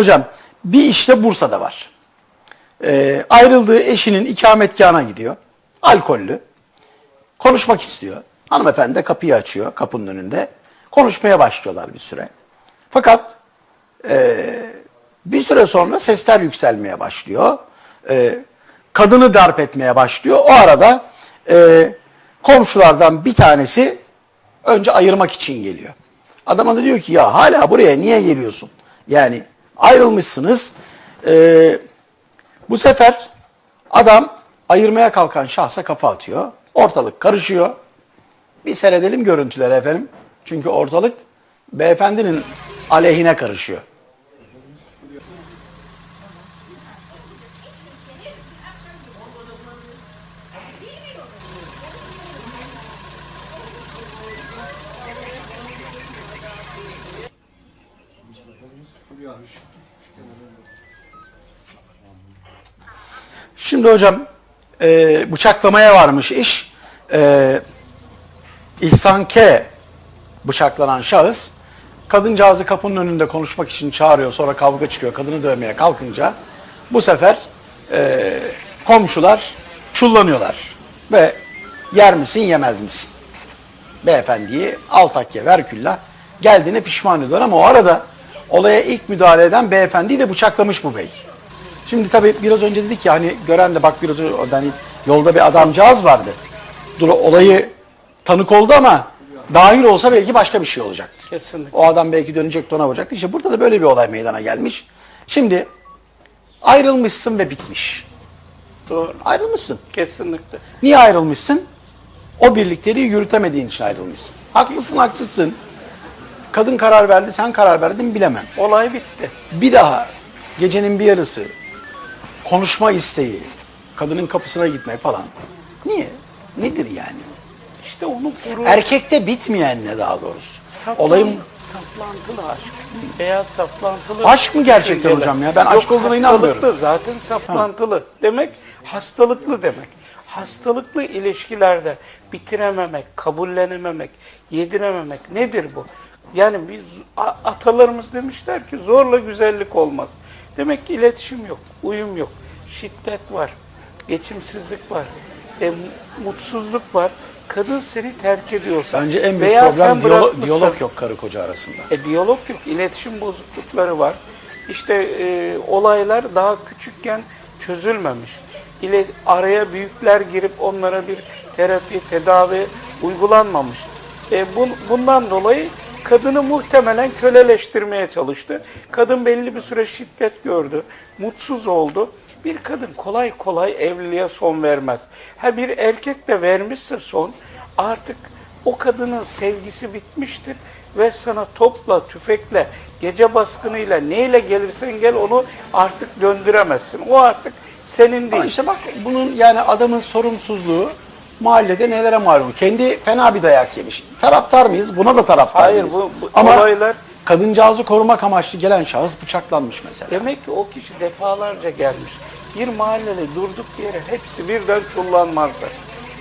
Hocam bir işte Bursa'da var. Ee, ayrıldığı eşinin ikametgahına gidiyor. Alkollü. Konuşmak istiyor. Hanımefendi de kapıyı açıyor kapının önünde. Konuşmaya başlıyorlar bir süre. Fakat e, bir süre sonra sesler yükselmeye başlıyor. E, kadını darp etmeye başlıyor. O arada e, komşulardan bir tanesi önce ayırmak için geliyor. Adama da diyor ki ya hala buraya niye geliyorsun? Yani ayrılmışsınız. E, bu sefer adam ayırmaya kalkan şahsa kafa atıyor. Ortalık karışıyor. Bir seyredelim görüntüleri efendim. Çünkü ortalık beyefendinin aleyhine karışıyor. Şimdi hocam e, bıçaklamaya varmış iş. E, İhsan K. bıçaklanan şahıs kadıncağızı kapının önünde konuşmak için çağırıyor. Sonra kavga çıkıyor. Kadını dövmeye kalkınca bu sefer e, komşular çullanıyorlar. Ve yer misin yemez misin? Beyefendiyi altakya verkülla geldiğine pişman ediyor ama o arada olaya ilk müdahale eden beyefendiyi de bıçaklamış bu bey. Şimdi tabii biraz önce dedik ya hani gören de bak biraz önce hani yolda bir adamcağız vardı. Dur olayı tanık oldu ama dahil olsa belki başka bir şey olacaktı. Kesinlikle. O adam belki dönecekti ona vuracaktı. İşte burada da böyle bir olay meydana gelmiş. Şimdi ayrılmışsın ve bitmiş. Doğru. Ayrılmışsın. Kesinlikle. Niye ayrılmışsın? O birlikteliği yürütemediğin için ayrılmışsın. Haklısın haksızsın. Kadın karar verdi sen karar verdin bilemem. Olay bitti. Bir daha gecenin bir yarısı konuşma isteği, kadının kapısına gitmek falan. Niye? Nedir yani? İşte onu gurur, Erkekte bitmeyen ne daha doğrusu? saplan- Olayım saplantılı aşk. Veya saplantılı. Aşk mı gerçekten düşünceler. hocam ya? Ben Yok, aşk olduğuna inanmıyorum. Hastalıklı zaten saplantılı. Demek hastalıklı demek. Hastalıklı ilişkilerde bitirememek, kabullenememek, yedirememek nedir bu? Yani biz a- atalarımız demişler ki zorla güzellik olmaz. Demek ki iletişim yok, uyum yok, şiddet var, geçimsizlik var, e, mu- mutsuzluk var. Kadın seni terk ediyorsa bence en büyük veya sen problem diyalog, bırakmışsın- diyalog yok karı koca arasında. e, diyalog yok, iletişim bozuklukları var. İşte e, olaylar daha küçükken çözülmemiş. İle, araya büyükler girip onlara bir terapi, tedavi uygulanmamış. E, bun, bundan dolayı kadını muhtemelen köleleştirmeye çalıştı. Kadın belli bir süre şiddet gördü, mutsuz oldu. Bir kadın kolay kolay evliliğe son vermez. Ha bir erkek de vermişse son, artık o kadının sevgisi bitmiştir ve sana topla, tüfekle, gece baskınıyla neyle gelirsen gel onu artık döndüremezsin. O artık senin Ama değil. işte bak bunun yani adamın sorumsuzluğu mahallede nelere malum. Kendi fena bir dayak yemiş. Taraftar mıyız? Buna da taraftar Hayır, mıyız? bu- bu Ama olaylar- kadıncağızı korumak amaçlı gelen şahıs bıçaklanmış mesela. Demek ki o kişi defalarca gelmiş. Bir mahallede durduk yere hepsi birden çullanmazlar.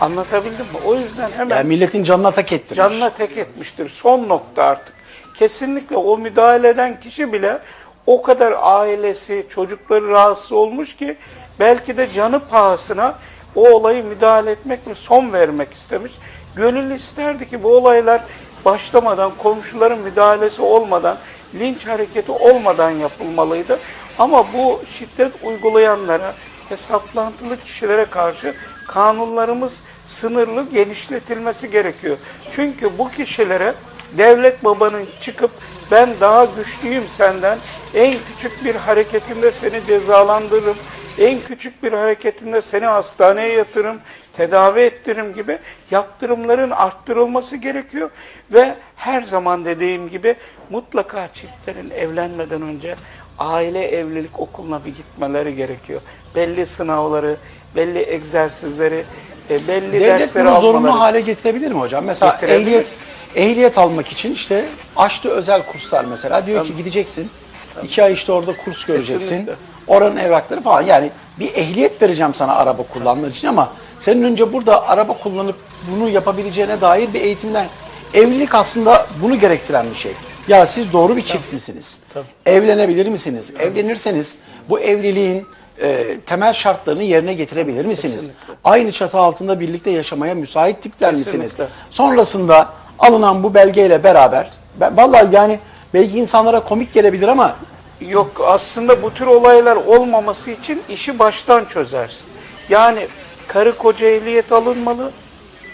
Anlatabildim mi? O yüzden hemen Yani milletin canına tak ettirmiş. canına tek etmiştir. Son nokta artık. Kesinlikle o müdahale eden kişi bile o kadar ailesi, çocukları rahatsız olmuş ki belki de canı pahasına o olayı müdahale etmek ve son vermek istemiş. Gönül isterdi ki bu olaylar başlamadan, komşuların müdahalesi olmadan, linç hareketi olmadan yapılmalıydı. Ama bu şiddet uygulayanlara ve kişilere karşı kanunlarımız sınırlı genişletilmesi gerekiyor. Çünkü bu kişilere devlet babanın çıkıp ben daha güçlüyüm senden, en küçük bir hareketinde seni cezalandırırım, en küçük bir hareketinde seni hastaneye yatırırım, tedavi ettiririm gibi yaptırımların arttırılması gerekiyor. Ve her zaman dediğim gibi mutlaka çiftlerin evlenmeden önce aile evlilik okuluna bir gitmeleri gerekiyor. Belli sınavları, belli egzersizleri, e, belli Devlet dersleri bunu zorunlu almaları. hale getirebilir mi hocam? Mesela Getirebilir. ehliyet ehliyet almak için işte açtı özel kurslar mesela. Diyor ki gideceksin. iki ay işte orada kurs göreceksin. Kesinlikle. Oranın evrakları falan. Yani bir ehliyet vereceğim sana araba kullanmak için ama senin önce burada araba kullanıp bunu yapabileceğine dair bir eğitimden evlilik aslında bunu gerektiren bir şey. Ya siz doğru bir çift misiniz? Tabii. Evlenebilir misiniz? Evlenirseniz bu evliliğin e, temel şartlarını yerine getirebilir misiniz? Kesinlikle. Aynı çatı altında birlikte yaşamaya müsait tipler misiniz? Kesinlikle. Sonrasında alınan bu belgeyle beraber ben, vallahi yani belki insanlara komik gelebilir ama Yok aslında bu tür olaylar olmaması için işi baştan çözersin. Yani karı koca ehliyet alınmalı.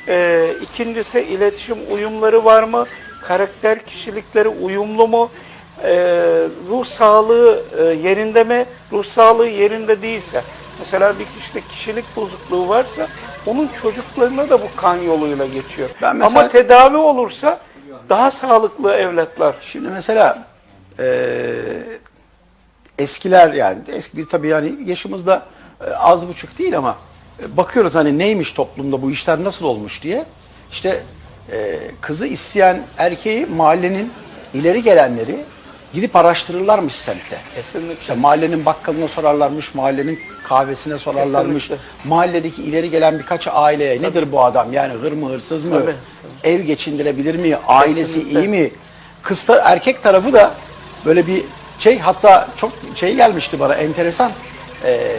Ee, ikincisi iletişim uyumları var mı? Karakter kişilikleri uyumlu mu? Ee, ruh sağlığı e, yerinde mi? Ruh sağlığı yerinde değilse. Mesela bir kişide kişilik bozukluğu varsa onun çocuklarına da bu kan yoluyla geçiyor. Ben mesela- Ama tedavi olursa daha sağlıklı evlatlar. Şimdi mesela eee, eskiler yani eski biz tabii yani yaşımızda e, az buçuk değil ama e, bakıyoruz hani neymiş toplumda bu işler nasıl olmuş diye. İşte e, kızı isteyen erkeği mahallenin ileri gelenleri gidip araştırırlarmış semtte. Kesinlikle. İşte mahallenin bakkalına sorarlarmış, mahallenin kahvesine sorarlarmış. Kesinlikle. Mahalledeki ileri gelen birkaç aileye nedir bu adam? Yani hır mı hırsız mı? Tabii. Ev geçindirebilir mi? Ailesi Kesinlikle. iyi mi? Kız erkek tarafı da böyle bir şey hatta çok şey gelmişti bana enteresan. Ee,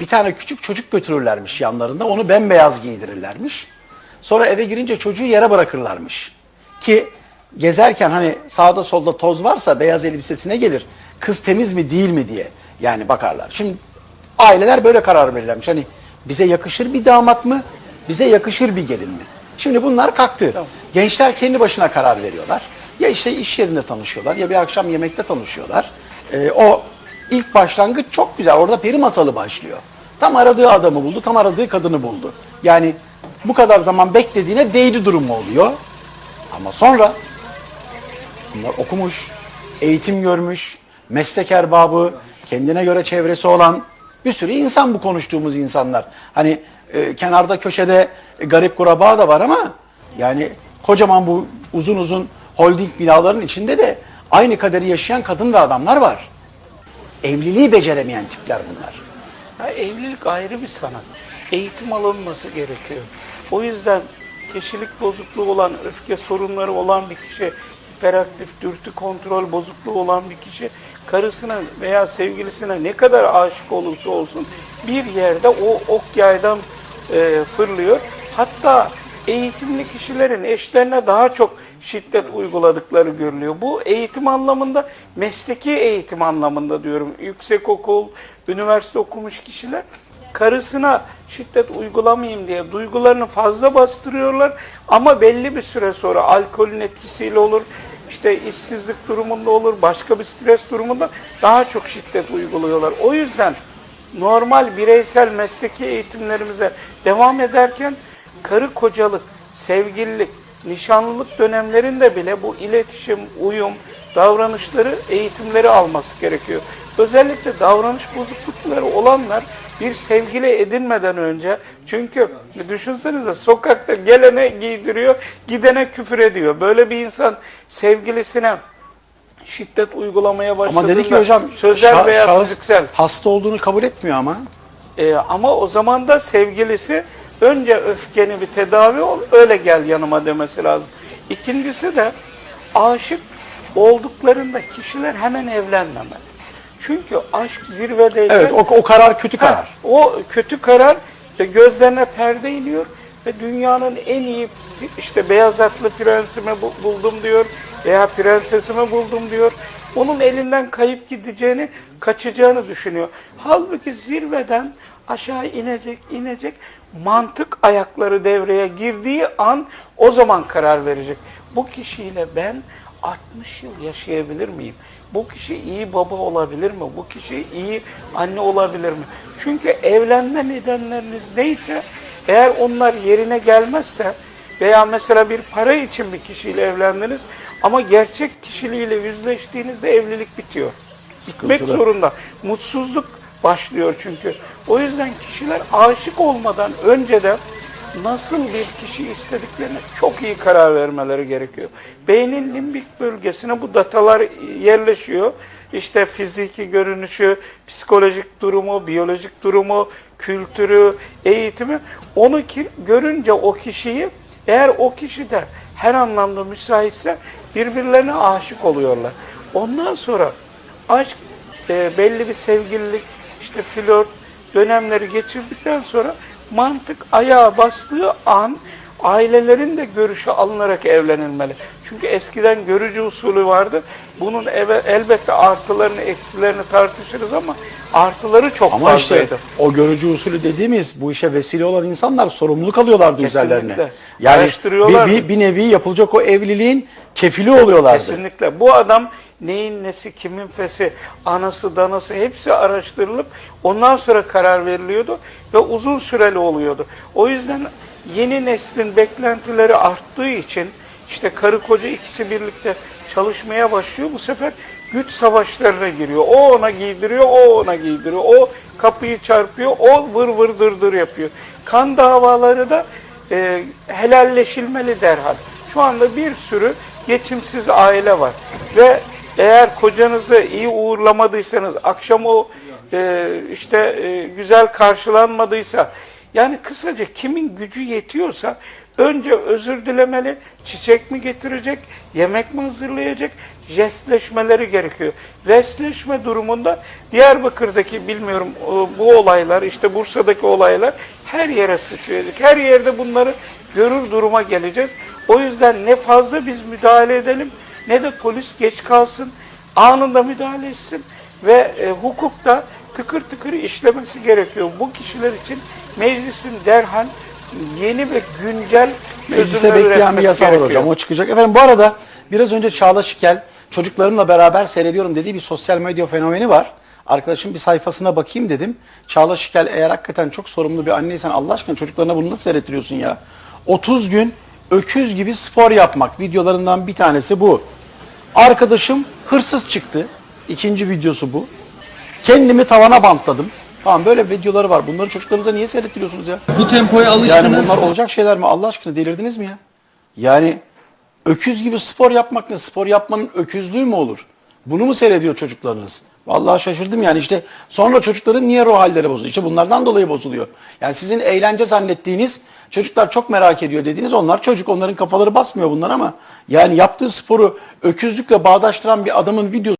bir tane küçük çocuk götürürlermiş yanlarında. Onu bembeyaz giydirirlermiş. Sonra eve girince çocuğu yere bırakırlarmış. Ki gezerken hani sağda solda toz varsa beyaz elbisesine gelir. Kız temiz mi değil mi diye yani bakarlar. Şimdi aileler böyle karar verirlermiş. Hani bize yakışır bir damat mı? Bize yakışır bir gelin mi? Şimdi bunlar kalktı. Gençler kendi başına karar veriyorlar. Ya işte iş yerinde tanışıyorlar ya bir akşam yemekte tanışıyorlar. Ee, o ilk başlangıç çok güzel. Orada peri masalı başlıyor. Tam aradığı adamı buldu, tam aradığı kadını buldu. Yani bu kadar zaman beklediğine değdi durumu oluyor. Ama sonra bunlar okumuş, eğitim görmüş, meslek erbabı, kendine göre çevresi olan bir sürü insan bu konuştuğumuz insanlar. Hani e, kenarda köşede e, garip kuraba da var ama yani kocaman bu uzun uzun holding binaların içinde de aynı kaderi yaşayan kadın ve adamlar var. Evliliği beceremeyen tipler bunlar. Ya evlilik ayrı bir sanat. Eğitim alınması gerekiyor. O yüzden kişilik bozukluğu olan, öfke sorunları olan bir kişi, hiperaktif, dürtü kontrol bozukluğu olan bir kişi, karısına veya sevgilisine ne kadar aşık olursa olsun bir yerde o ok yaydan e, fırlıyor. Hatta eğitimli kişilerin eşlerine daha çok şiddet uyguladıkları görülüyor. Bu eğitim anlamında, mesleki eğitim anlamında diyorum. Yüksekokul, üniversite okumuş kişiler karısına şiddet uygulamayayım diye duygularını fazla bastırıyorlar ama belli bir süre sonra alkolün etkisiyle olur, işte işsizlik durumunda olur, başka bir stres durumunda daha çok şiddet uyguluyorlar. O yüzden normal bireysel mesleki eğitimlerimize devam ederken karı kocalık, sevgililik, nişanlılık dönemlerinde bile bu iletişim, uyum, davranışları, eğitimleri alması gerekiyor. Özellikle davranış bozuklukları olanlar bir sevgili edinmeden önce çünkü düşünsenize sokakta gelene giydiriyor, gidene küfür ediyor. Böyle bir insan sevgilisine şiddet uygulamaya başladığında Ama dedi ki hocam sözel şah- veya şahıs fiziksel hasta olduğunu kabul etmiyor ama. ee, ama o zaman da sevgilisi önce öfkeni bir tedavi ol, öyle gel yanıma demesi lazım. İkincisi de aşık olduklarında kişiler hemen evlenmemeli. Çünkü aşk zirvedeyken Evet o, o karar kötü Ha, karar. o kötü karar işte gözlerine perde iniyor ve dünyanın en iyi işte beyaz atlı prensimi bu- buldum diyor veya prensesimi buldum diyor. Onun elinden kayıp gideceğini, kaçacağını düşünüyor. Halbuki zirveden aşağı inecek, inecek. Mantık ayakları devreye girdiği an o zaman karar verecek. Bu kişiyle ben 60 yıl yaşayabilir miyim? Bu kişi iyi baba olabilir mi? Bu kişi iyi anne olabilir mi? Çünkü evlenme nedenleriniz neyse eğer onlar yerine gelmezse veya mesela bir para için bir kişiyle evlendiniz ama gerçek kişiliğiyle yüzleştiğinizde evlilik bitiyor. Bitmek Sıkıntılı. zorunda. Mutsuzluk başlıyor çünkü. O yüzden kişiler aşık olmadan önce de nasıl bir kişi istediklerine çok iyi karar vermeleri gerekiyor. Beynin limbik bölgesine bu datalar yerleşiyor. İşte fiziki görünüşü, psikolojik durumu, biyolojik durumu, kültürü, eğitimi. Onu ki, görünce o kişiyi eğer o kişi de her anlamda müsaitse birbirlerine aşık oluyorlar. Ondan sonra aşk e, belli bir sevgililik, işte flört dönemleri geçirdikten sonra mantık ayağa bastığı an ailelerin de görüşü alınarak evlenilmeli. Çünkü eskiden görücü usulü vardı. Bunun eve- elbette artılarını, eksilerini tartışırız ama artıları çok Ama işte fazlaydı. o görücü usulü dediğimiz bu işe vesile olan insanlar sorumluluk alıyorlardı Kesinlikle. üzerlerine. Yani Araştırıyorlardı. bir, bir, bir nevi yapılacak o evliliğin kefili oluyorlardı. Kesinlikle. Bu adam neyin nesi, kimin fesi, anası, danası hepsi araştırılıp ondan sonra karar veriliyordu ve uzun süreli oluyordu. O yüzden yeni neslin beklentileri arttığı için işte karı koca ikisi birlikte çalışmaya başlıyor. Bu sefer güç savaşlarına giriyor. O ona giydiriyor, o ona giydiriyor. O kapıyı çarpıyor, o vır vır dır dır yapıyor. Kan davaları da e, helalleşilmeli derhal. Şu anda bir sürü geçimsiz aile var. Ve eğer kocanızı iyi uğurlamadıysanız, akşam o e, işte e, güzel karşılanmadıysa, yani kısaca kimin gücü yetiyorsa önce özür dilemeli, çiçek mi getirecek, yemek mi hazırlayacak, jestleşmeleri gerekiyor. Jestleşme durumunda Diyarbakır'daki bilmiyorum bu olaylar, işte Bursa'daki olaylar her yere sıçrayacak. Her yerde bunları görür duruma geleceğiz. O yüzden ne fazla biz müdahale edelim ne de polis geç kalsın. Anında müdahale etsin ve e, hukukta tıkır tıkır işlemesi gerekiyor. Bu kişiler için meclisin derhal yeni ve güncel Meclise çözümler bekleyen bir üretmesi yasa var gerekiyor. hocam. O çıkacak. Efendim bu arada biraz önce Çağla Şikel çocuklarımla beraber seyrediyorum dediği bir sosyal medya fenomeni var. Arkadaşım bir sayfasına bakayım dedim. Çağla Şikel eğer hakikaten çok sorumlu bir anneysen Allah aşkına çocuklarına bunu nasıl seyrettiriyorsun ya? 30 gün öküz gibi spor yapmak videolarından bir tanesi bu. Arkadaşım hırsız çıktı. İkinci videosu bu. Kendimi tavana bantladım. Tamam böyle videoları var. Bunları çocuklarınıza niye seyrettiriyorsunuz ya? Bu tempoya Yani alıştınız. bunlar olacak şeyler mi? Allah aşkına delirdiniz mi ya? Yani öküz gibi spor yapmak ne? Spor yapmanın öküzlüğü mü olur? Bunu mu seyrediyor çocuklarınız? Vallahi şaşırdım yani işte sonra çocukların niye ruh halleri bozuluyor? İşte bunlardan dolayı bozuluyor. Yani sizin eğlence zannettiğiniz çocuklar çok merak ediyor dediğiniz onlar çocuk onların kafaları basmıyor bunlar ama yani yaptığı sporu öküzlükle bağdaştıran bir adamın videosu